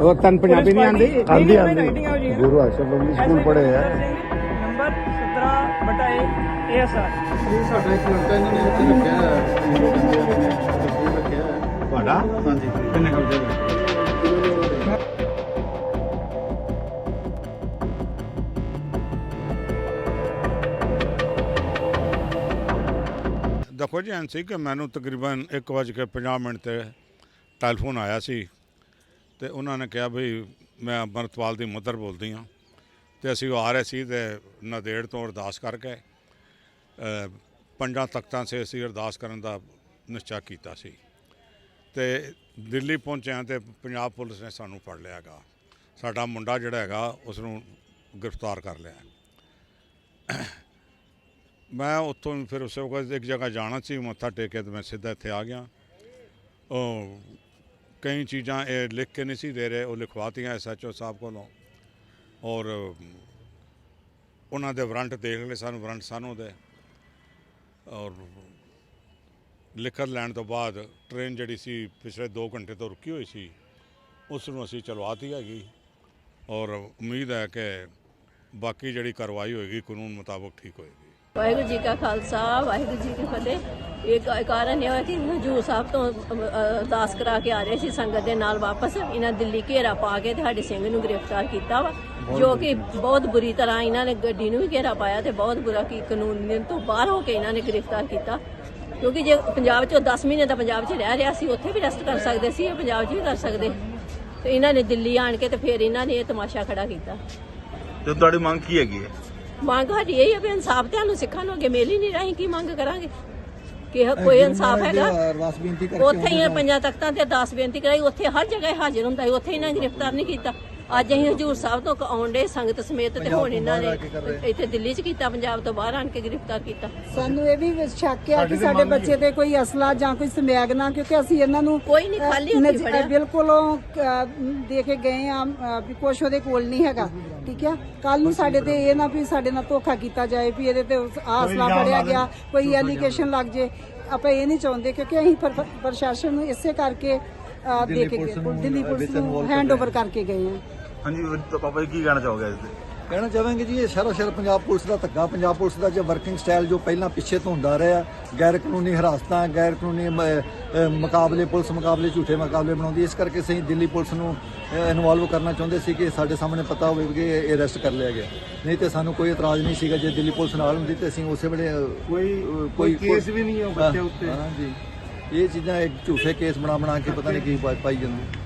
ਉਹ ਤਨ ਪੰਜਾਬੀ ਨਹੀਂ ਆਂਦੀ ਆਂਦੀ ਆਂਦੀ ਗੁਰੂ ਆਸ਼ਰ ਪਬਲਿਕ ਸਕੂਲ ਪੜ੍ਹੇ ਆ। ਨੰਬਰ 17 ਬਟਾ ਇਹ ਏਐਸਆਰ ਇਹ ਸਾਡਾ ਇੱਕ ਲੜਕਾ ਇਹਨਾਂ ਨੇ ਇੱਥੇ ਰੱਖਿਆ ਤੁਹਾਡਾ? ਹਾਂਜੀ। ਕਿੰਨੇ ਕਬਜ਼ੇ ਦੇਖੋ ਜੀ, ਐਂ ਸੀ ਕਿ ਮੈਨੂੰ ਤਕਰੀਬਨ 1:50 ਮਿੰਟ ਤੇ ਟੈਲੀਫੋਨ ਆਇਆ ਸੀ ਤੇ ਉਹਨਾਂ ਨੇ ਕਿਹਾ ਵੀ ਮੈਂ ਅਮਰਤਪਾਲ ਦੀ ਮਦਰ ਬੋਲਦੀ ਹਾਂ ਤੇ ਅਸੀਂ ਉਹ ਆ ਰਹੇ ਸੀ ਤੇ ਨਦੇੜ ਤੋਂ ਅਰਦਾਸ ਕਰਕੇ ਪੰਜਾਂ ਤਖਤਾਂ ਸੇ ਅਸੀਂ ਅਰਦਾਸ ਕਰਨ ਦਾ ਨਿਸ਼ਚਾ ਕੀਤਾ ਸੀ। ਤੇ ਦਿੱਲੀ ਪਹੁੰਚਿਆ ਤੇ ਪੰਜਾਬ ਪੁਲਿਸ ਨੇ ਸਾਨੂੰ ਫੜ ਲਿਆਗਾ ਸਾਡਾ ਮੁੰਡਾ ਜਿਹੜਾ ਹੈਗਾ ਉਸ ਨੂੰ ਗ੍ਰਿਫਤਾਰ ਕਰ ਲਿਆ। ਮੈਂ ਉੱਥੋਂ ਫਿਰ ਉਸੇ ਵਕਤ ਇੱਕ ਜਗ੍ਹਾ ਜਾਣਾ ਸੀ, ਮੱਥਾ ਟੇਕਿਆ ਕੇ ਤੇ ਮੈਂ ਸਿੱਧਾ ਇੱਥੇ ਆ ਗਿਆ। ਉਹ ਕਈ ਚੀਜ਼ਾਂ ਇਹ ਲਿਖ ਕੇ ਨਹੀਂ ਸੀ ਦੇ ਰਹੇ, ਉਹ ਲਿਖਵਾਤੀਆਂ ਐਸਐਚਓ ਸਾਹਿਬ ਕੋਲੋਂ। ਔਰ ਉਹਨਾਂ ਦੇ ਵਾਰੰਟ ਦੇਖ ਲਏ ਸਾਨੂੰ, ਵਾਰੰਟ ਸਾਨੂੰ ਦੇ। ਔਰ ਲਿਖਤ ਲੈਣ ਤੋਂ ਬਾਅਦ ਟ੍ਰੇਨ ਜਿਹੜੀ ਸੀ ਪਿਛਲੇ 2 ਘੰਟੇ ਤੋਂ ਰੁਕੀ ਹੋਈ ਸੀ, ਉਸ ਨੂੰ ਅਸੀਂ ਚਲਵਾਤੀ ਹੈਗੀ। ਔਰ ਉਮੀਦ ਹੈ ਕਿ ਬਾਕੀ ਜਿਹੜੀ ਕਾਰਵਾਈ ਹੋਏਗੀ, ਕਾਨੂੰਨ ਮੁਤਾਬਕ ਠੀਕ ਹੋਏਗੀ। ਵਾਹਿਗੁਰੂ ਜੀ ਕਾ ਖਾਲਸਾ ਵਾਹਿਗੁਰੂ ਜੀ ਕੀ ਫਤਿਹ। ਇਹ ਕਾਰਨ ਇਹ ਹੋਇਆ ਕਿ ਹਜੂਰ ਸਾਹਿਬ ਤੋਂ ਅਰਦਾਸ ਕਰਾ ਕੇ ਆ ਰਹੇ ਸੀ ਸੰਗਤ ਦੇ ਨਾਲ ਵਾਪਸ। ਇਹਨਾਂ ਦਿੱਲੀ ਘੇਰਾ ਪਾ ਕੇ ਤੇ ਸਾਡੇ ਸਿੰਘ ਨੂੰ ਗ੍ਰਿਫਤਾਰ ਕੀਤਾ ਵਾ ਜੋ ਕਿ ਬਹੁਤ ਬੁਰੀ ਤਰ੍ਹਾਂ ਇਹਨਾਂ ਨੇ ਗੱਡੀ ਨੂੰ ਵੀ ਘੇਰਾ ਪਾਇਆ ਤੇ ਬਹੁਤ ਬੁਰਾ ਕੀ ਕਾਨੂੰਨ ਤੋਂ ਬਾਹਰ ਹੋ ਕੇ ਇਹਨਾਂ ਨੇ ਗ੍ਰਿਫਤਾਰ ਕੀਤਾ। ਕਿਉਂਕਿ ਜੇ ਪੰਜਾਬ 'ਚ 10 ਮਹੀਨੇ ਦਾ ਪੰਜਾਬ 'ਚ ਰਹਿ ਰਿਹਾ ਸੀ ਉੱਥੇ ਵੀ ਰੈਸਟ ਕਰ ਸਕਦੇ ਸੀ ਇਹ ਪੰਜਾਬ 'ਚ ਵੀ ਕਰ ਸਕਦੇ। ਤੇ ਇਹਨਾਂ ਨੇ ਦਿੱਲੀ ਆਣ ਕੇ ਤੇ ਫਿਰ ਇਹਨਾਂ ਨੇ ਇਹ ਤਮਾਸ਼ਾ ਖੜਾ ਕੀਤਾ। ਤੇ ਤੁਹਾਡੀ ਮੰਗ ਕੀ ਹੈਗੀ ਹੈ? ਮੰਗ ਸਾਡੀ ਇਹ ਹੈ ਵੀ ਇਨਸਾਫ ਤੁਹਾਨੂੰ ਸਿੱਖਾਂ ਨੂੰ ਅੱਗੇ ਮਿਲ ਹੀ ਨਹੀਂ ਰਹੀ ਕੀ ਮੰਗ ਕਰਾਂਗੇ? ਕਿ ਇਹ ਕੋਈ ਇਨਸਾਫ ਹੈਗਾ? ਅਰਦਾਸ ਬੇਨਤੀ ਕਰਕੇ ਉੱਥੇ ਹੀ ਪੰਜਾਂ ਤਖਤਾਂ ਤੇ ਅਰਦਾਸ ਬੇਨਤੀ ਕਰਾਈ ਉੱਥੇ ਹਰ ਜਗ੍ਹਾ ਹਾਜ਼ਰ ਹੁੰਦਾ ਸੀ ਉੱਥੇ ਇਹਨਾਂ ਨੇ ਗ੍ਰਿਫਤਾਰ ਨਹੀਂ ਕੀਤਾ। ਅੱਜ ਅਸੀਂ ਹਜੂਰ ਸਾਹਿਬ ਤੋਂ ਆਉਣ ਦੇ ਸੰਗਤ ਸਮੇਤ ਤੇ ਹੁਣ ਇਹਨਾਂ ਨੇ ਇੱਥੇ ਦਿੱਲੀ 'ਚ ਕੀਤਾ ਪੰਜਾਬ ਤੋਂ ਬਾਹਰ ਆਣ ਕੇ ਗ੍ਰਿਫਤਾਰ ਕੀਤਾ। ਸਾਨੂੰ ਇਹ ਵੀ ਸ਼ੱਕ ਹੈ ਕਿ ਸਾਡੇ ਬੱਚੇ ਤੇ ਕੋਈ ਅਸਲਾ ਜਾਂ ਕੋਈ ਸਮੈਗ ਨਾ ਕਿਉਂਕਿ ਅਸੀਂ ਇਹਨਾਂ ਨੂੰ ਕੋਈ ਨਹੀਂ ਖਾਲੀ ਨਜ਼- ਫੜਿਆ। ਬਿਲਕੁਲ ਦੇ ਕੇ ਗਏ ਆ ਵੀ ਕੁਛ ਉਹਦੇ ਕੋਲ ਨਹੀਂ ਹੈਗਾ ਠੀਕ ਹੈ ਕੱਲ ਨੂੰ ਸਾਡੇ ਤੇ ਇਹ ਨਾ ਵੀ ਸਾਡੇ ਨਾਲ ਧੋਖਾ ਕੀਤਾ ਜਾਏ ਵੀ ਇਹਦੇ ਤੇ ਆਹ ਅਸਲਾ ਫੜਿਆ ਗਿਆ ਕੋਈ ਐਲੀਗੇਸ਼ਨ ਲੱਗ ਜੇ। ਆਪਾਂ ਇਹ ਨਹੀਂ ਚਾਹੁੰਦੇ ਕਿਉਂਕਿ ਅਸੀਂ ਪ੍ਰ- ਪ੍ਰਸ਼ਾਸਨ ਨੂੰ ਇਸੇ ਕਰਕੇ ਦੇ ਕੇ ਗਏ ਦਿੱਲੀ ਪੁਲਿਸ ਨੂੰ ਹੈਂਡਓਵਰ ਕਰਕੇ ਗਏ ਆ। ਹਾਂਜੀ ਤਾਂ ਪਾਪਾ ਜੀ ਕੀ ਕਹਿਣਾ ਚਾਹੋਗੇ ਇਸ ਤੇ? ਕਹਿਣਾ ਚਾਹਾਂਗੇ ਜੀ ਇਹ ਸ਼ਰੋ ਸ਼ਰ ਪੰਜਾਬ ਪੁਲਿਸ ਦਾ ਧੱਕਾ ਪੰਜਾਬ ਪੁਲਿਸ ਦਾ ਜੋ ਵਰਕਿੰਗ ਸਟਾਈਲ ਜੋ ਪਹਿਲਾਂ ਪਿੱਛੇ ਤੋਂ ਹੁੰਦਾ ਰਿਹਾ ਗੈਰ ਕਾਨੂੰਨੀ ਹਰਾਸਤਾਂ ਗੈਰ ਕਾਨੂੰਨੀ ਮੁਕਾਬਲੇ ਪੁਲਿਸ ਮੁਕਾਬਲੇ ਝੂਠੇ ਮੁਕਾਬਲੇ ਬਣਾਉਂਦੀ ਇਸ ਕਰਕੇ ਅਸੀਂ ਦਿੱਲੀ ਪੁਲਿਸ ਨੂੰ ਇਨਵੋਲਵ ਕਰਨਾ ਚਾਹੁੰਦੇ ਸੀ ਕਿ ਸਾਡੇ ਸਾਹਮਣੇ ਪਤਾ ਹੋਵੇ ਕਿ ਇਹ ਅਰੈਸਟ ਕਰ ਲਿਆ ਗਿਆ। ਨਹੀਂ ਤੇ ਸਾਨੂੰ ਕੋਈ ਇਤਰਾਜ਼ ਨਹੀਂ ਸੀਗਾ ਜੇ ਦਿੱਲੀ ਪੁਲਿਸ ਨਾਲ ਹੁੰਦੀ ਤੇ ਅਸੀਂ ਉਸੇ ਵੇਲੇ ਕੋਈ ਕੋਈ ਕੇਸ ਵੀ ਨਹੀਂ ਹੈ ਬੱਚੇ ਉੱਤੇ। ਹਾਂਜੀ ਇਹ ਚੀਜ਼ਾਂ ਇੱਕ ਝੂਠੇ ਕੇਸ ਬਣਾ ਬਣਾ ਕੇ ਪਤਾ ਨਹੀਂ ਕੀ ਪਾਈ ਜਾਂਦੇ।